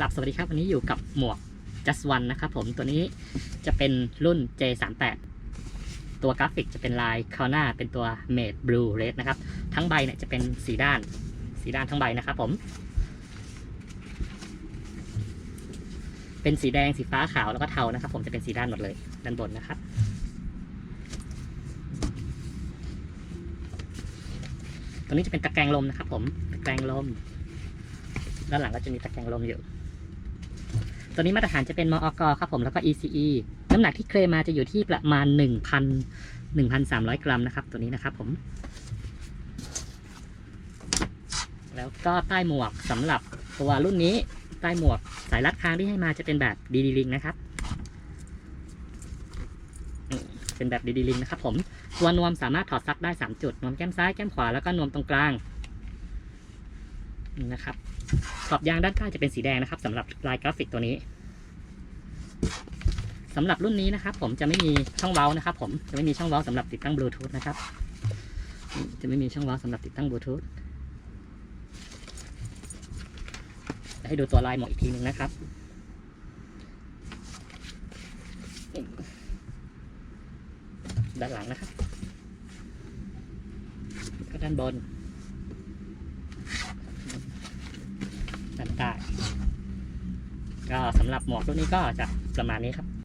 กลับสวัสดีครับ วันนี้อยู่กับหมวก just one นะครับผมตัวนี้จะเป็นรุ่น J38 ตัวกราฟิกจะเป็นลายคาหน้าเป็นตัว Made Blue Red นะครับ ทั้งใบเนี่ยจะเป็นสีด้านสีด้านทั้งใบนะครับผม เป็นสีแดงสีฟ้าขาวแล้วก็เทานะครับ ผมจะเป็นสีด้านหมดเลย ด้านบนนะครับตัวนี้จะเป็นตะแกรงลมนะครับผมตะแกรงลมด้านหลังก็จะมีตะแกรงลมอยู่ ตัวนี้มาตรฐานจะเป็นมอกครับผมแล้วก็ ECE น้ำหนักที่เคลมมาจะอยู่ที่ประมาณ 1,000 1,300 กรัมนะครับ ตัวนี้นะครับผม แล้วก็ใต้หมวกสำหรับตัวรุ่นนี้ใต้หมวกสายรัดคางที่ให้มาจะเป็นแบบดีดีลิงนะครับเป็นแบบดีดีลิงนะครับ ผมตัวนวมสามารถถอดซักได้ 3 จุด นวมแก้มซ้ายแก้มขวาแล้วก็นวมตรงกลางนะครับ ขอบยางด้านข้างจะเป็นสีแดงนะครับสำหรับลายกราฟิกตัวนี้สำหรับรุ่นนี้นะครับ ผมจะไม่มีช่องเว้านะครับ ผมจะไม่มีช่องเว้าสำหรับติดตั้งบลูทูธนะครับจะไม่มีช่องเว้าสำหรับติดตั้งบลูทูธให้ดูตัวลายหมวกอีกทีหนึ่งนะครับด้านหลังนะครับก็ด้านบน ด้านใต้ ก็สำหรับหมวกตัวนี้ก็จะประมาณนี้ครับ